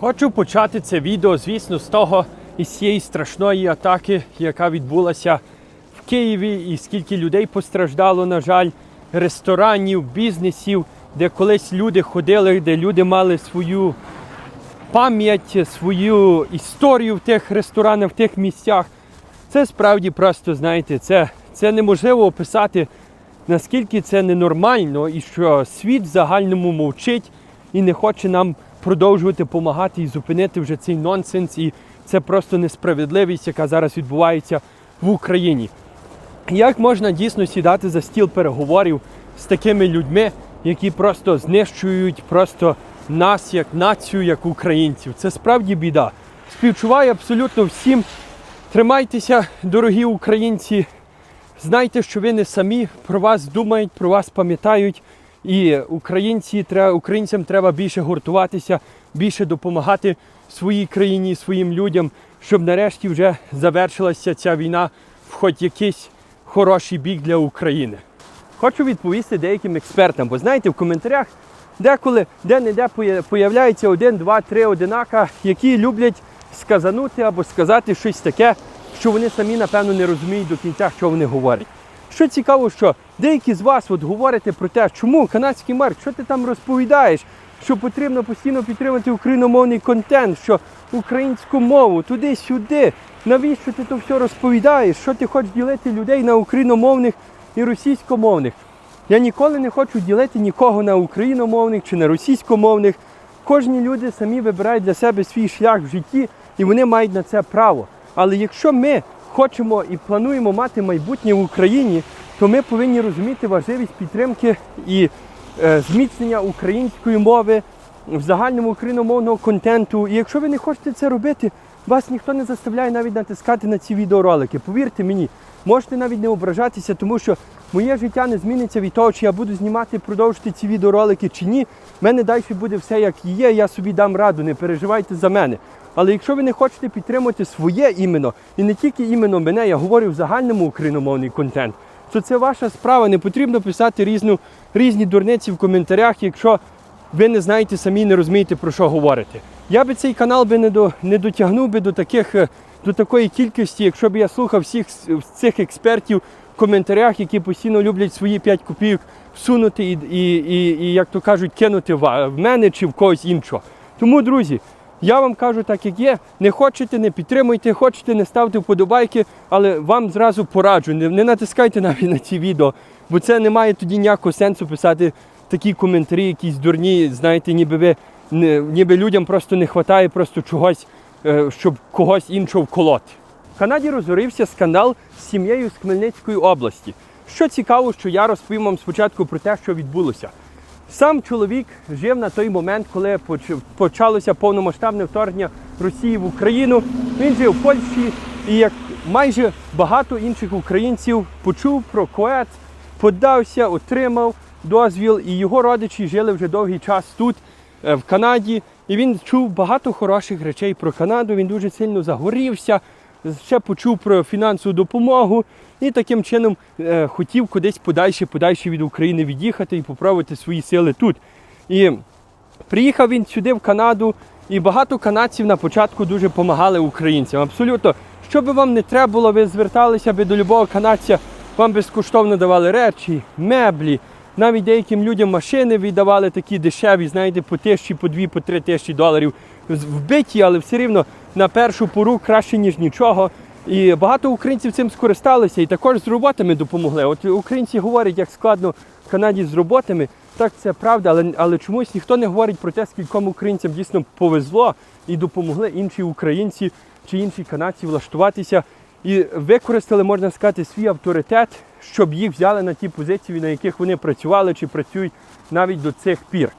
Хочу почати це відео, звісно, з того із цієї страшної атаки, яка відбулася в Києві, і скільки людей постраждало, на жаль, ресторанів, бізнесів, де колись люди ходили, де люди мали свою пам'ять, свою історію в тих ресторанах, в тих місцях. Це справді просто, знаєте, це, це неможливо описати, наскільки це ненормально, і що світ в загальному мовчить і не хоче нам продовжувати допомагати і зупинити вже цей нонсенс. І це просто несправедливість, яка зараз відбувається в Україні. Як можна дійсно сідати за стіл переговорів з такими людьми, які просто знищують просто нас як націю, як українців? Це справді біда. Співчуваю абсолютно всім. Тримайтеся, дорогі українці. Знайте, що ви не самі про вас думають, про вас пам'ятають. І українці, українцям треба більше гуртуватися, більше допомагати своїй країні, своїм людям, щоб нарешті вже завершилася ця війна в хоч якийсь хороший бік для України. Хочу відповісти деяким експертам, бо знаєте, в коментарях деколи де-не-де поя- появляється один, два, три одинака, які люблять сказанути або сказати щось таке, що вони самі, напевно, не розуміють до кінця, що вони говорять. Що цікаво, що деякі з вас от говорите про те, чому канадський марк, що ти там розповідаєш, що потрібно постійно підтримати україномовний контент, що українську мову туди-сюди. Навіщо ти то все розповідаєш? Що ти хочеш ділити людей на україномовних і російськомовних? Я ніколи не хочу ділити нікого на україномовних чи на російськомовних. Кожні люди самі вибирають для себе свій шлях в житті, і вони мають на це право. Але якщо ми хочемо і плануємо мати майбутнє в Україні, то ми повинні розуміти важливість підтримки і е, зміцнення української мови в загальному україномовного контенту. І якщо ви не хочете це робити, вас ніхто не заставляє навіть натискати на ці відеоролики. Повірте мені, можете навіть не ображатися, тому що моє життя не зміниться від того, чи я буду знімати, продовжити ці відеоролики чи ні. В мене далі буде все як є, я собі дам раду, не переживайте за мене. Але якщо ви не хочете підтримувати своє іменно, і не тільки іменно мене, я говорю в загальному україномовний контент, то це ваша справа. Не потрібно писати різну, різні дурниці в коментарях, якщо ви не знаєте самі, не розумієте про що говорите. Я би цей канал би не, до, не дотягнув би до таких е, до такої кількості, якщо б я слухав всіх цих експертів в коментарях, які постійно люблять свої 5 копійок всунути і, і, і, і як то кажуть, кинути в, в мене чи в когось іншого. Тому, друзі, я вам кажу так, як є. Не хочете, не підтримуйте, хочете, не ставте вподобайки, але вам зразу пораджу, не, не натискайте навіть на ці відео, бо це не має тоді ніякого сенсу писати такі коментарі, якісь дурні, знаєте, ніби ви не, ніби людям просто не вистачає просто чогось, е, щоб когось іншого вколоти. В Канаді розгорівся скандал з сім'єю з Хмельницької області. Що цікаво, що я розповім вам спочатку про те, що відбулося. Сам чоловік жив на той момент, коли почалося повномасштабне вторгнення Росії в Україну. Він жив в Польщі і, як майже багато інших українців, почув про КОЕЦ, подався, отримав дозвіл, і його родичі жили вже довгий час тут, е, в Канаді. І він чув багато хороших речей про Канаду. Він дуже сильно загорівся, ще почув про фінансову допомогу і таким чином е, хотів кудись подальше, подальше від України від'їхати і попробувати свої сили тут. І приїхав він сюди, в Канаду, і багато канадців на початку дуже допомагали українцям. Абсолютно, що би вам не треба було, ви зверталися би до любого канадця, вам безкоштовно давали речі, меблі. Навіть деяким людям машини віддавали такі дешеві, знаєте, по тисячі, по дві, по три тисячі доларів вбиті, але все рівно на першу пору краще, ніж нічого. І багато українців цим скористалися і також з роботами допомогли. От українці говорять, як складно в Канаді з роботами. Так, це правда, але, але чомусь ніхто не говорить про те, скільком українцям дійсно повезло і допомогли інші українці чи інші канадці влаштуватися і використали, можна сказати, свій авторитет, щоб їх взяли на ті позиції, на яких вони працювали чи працюють навіть до цих пір.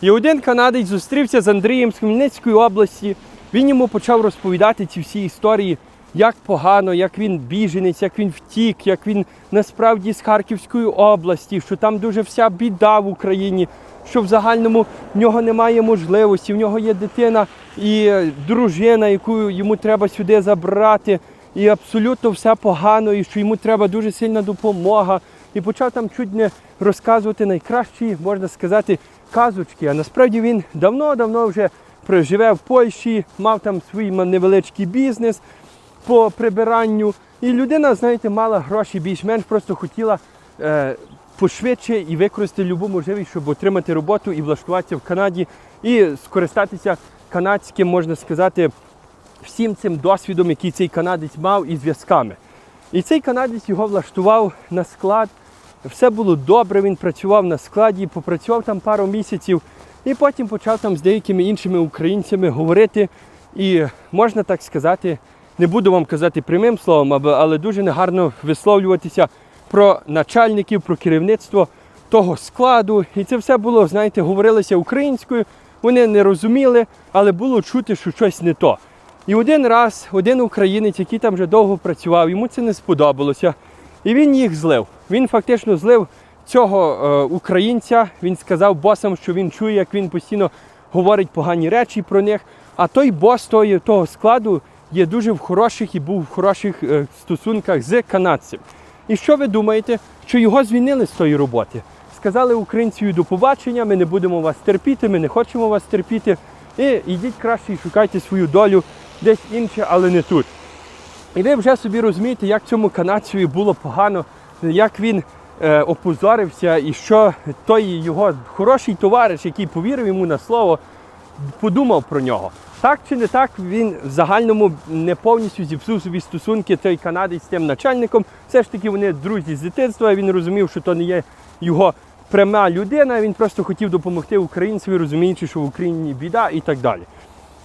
І один канадець зустрівся з Андрієм з Хмельницької області. Він йому почав розповідати ці всі історії, як погано, як він біженець, як він втік, як він насправді з Харківської області, що там дуже вся біда в Україні, що в загальному в нього немає можливості, в нього є дитина і е, дружина, яку йому треба сюди забрати. І абсолютно все погано, і що йому треба дуже сильна допомога. І почав там чуть не розказувати найкращі, можна сказати, казочки. А насправді він давно-давно вже живе в Польщі, мав там свій невеличкий бізнес по прибиранню. І людина, знаєте, мала гроші більш-менш, просто хотіла е, пошвидше і використати любу можливість, щоб отримати роботу і влаштуватися в Канаді і скористатися канадським, можна сказати, всім цим досвідом, який цей канадець мав і зв'язками. І цей канадець його влаштував на склад. Все було добре, він працював на складі, попрацював там пару місяців і потім почав там з деякими іншими українцями говорити. І можна так сказати, не буду вам казати прямим словом, але дуже негарно висловлюватися про начальників, про керівництво того складу. І це все було, знаєте, говорилося українською. Вони не розуміли, але було чути, що щось не то. І один раз один українець, який там вже довго працював, йому це не сподобалося. І він їх злив. Він фактично злив цього е, українця. Він сказав босам, що він чує, як він постійно говорить погані речі про них. А той бос того, того складу є дуже в хороших і був в хороших е, стосунках з канадцем. І що ви думаєте, що його звільнили з тої роботи? Сказали українцю до побачення, ми не будемо вас терпіти, ми не хочемо вас терпіти. І йдіть краще і шукайте свою долю десь інше, але не тут. І ви вже собі розумієте, як цьому канадцеві було погано, як він опозорився, і що той його хороший товариш, який повірив йому на слово, подумав про нього. Так чи не так, він в загальному не повністю зіпсув собі стосунки той канадець з тим начальником. Все ж таки вони друзі з дитинства. Він розумів, що то не є його пряма людина. Він просто хотів допомогти українцеві, розуміючи, що в Україні біда і так далі.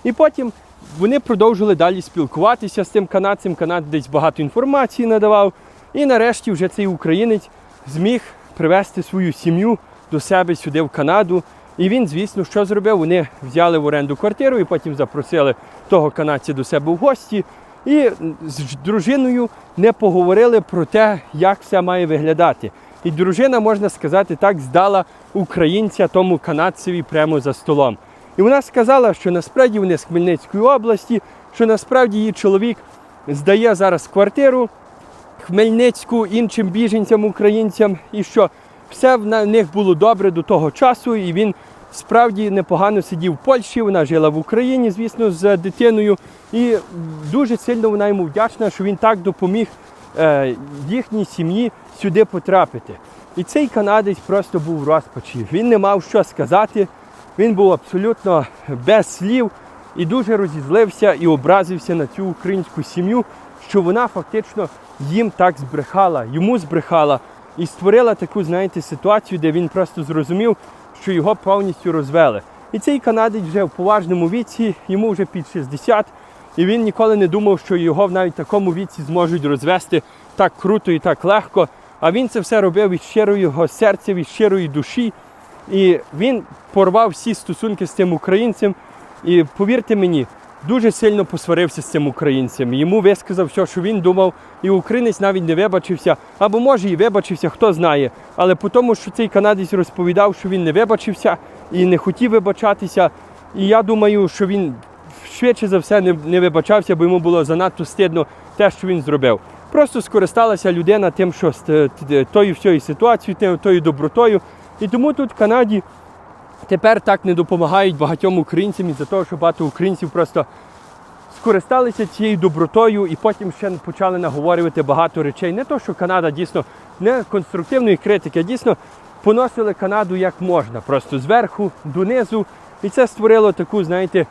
І потім вони продовжили далі спілкуватися з тим канадцем. Канадець багато інформації надавав. І нарешті вже цей українець зміг привезти свою сім'ю до себе сюди в Канаду. І він, звісно, що зробив? Вони взяли в оренду квартиру і потім запросили того канадця до себе в гості. І з дружиною не поговорили про те, як все має виглядати. І дружина, можна сказати, так здала українця тому канадцеві прямо за столом. І вона сказала, що насправді вони з Хмельницької області, що насправді її чоловік здає зараз квартиру Хмельницьку іншим біженцям, українцям, і що все в них було добре до того часу, і він справді непогано сидів в Польщі. Вона жила в Україні, звісно, з дитиною. І дуже сильно вона йому вдячна, що він так допоміг е, їхній сім'ї сюди потрапити. І цей канадець просто був в розпачі. Він не мав що сказати. Він був абсолютно без слів і дуже розізлився і образився на цю українську сім'ю, що вона фактично їм так збрехала, йому збрехала і створила таку, знаєте, ситуацію, де він просто зрозумів, що його повністю розвели. І цей канадець вже в поважному віці, йому вже під 60, і він ніколи не думав, що його в навіть такому віці зможуть розвести так круто і так легко. А він це все робив від щирого його серця, від щирої душі. І він порвав всі стосунки з цим українцем. І повірте мені, дуже сильно посварився з цим українцем. Йому висказав все, що він думав, і українець навіть не вибачився, або може і вибачився, хто знає. Але по тому, що цей канадець розповідав, що він не вибачився і не хотів вибачатися. І я думаю, що він швидше за все не, не вибачався, бо йому було занадто стидно те, що він зробив. Просто скористалася людина тим, що тою всією ситуацією, тою добротою. І тому тут в Канаді тепер так не допомагають багатьом українцям із-за того, що багато українців просто скористалися цією добротою і потім ще почали наговорювати багато речей. Не то, що Канада дійсно не конструктивної критики, а дійсно поносили Канаду як можна, просто зверху донизу. І це створило таку, знаєте,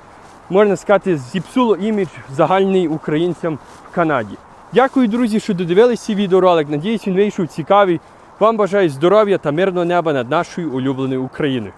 можна сказати, зіпсуло імідж загальний українцям в Канаді. Дякую, друзі, що додивилися цей відеоролик. Надіюсь, він вийшов цікавий. Вам бажаю здоров'я та мирного неба над нашою улюбленою Україною.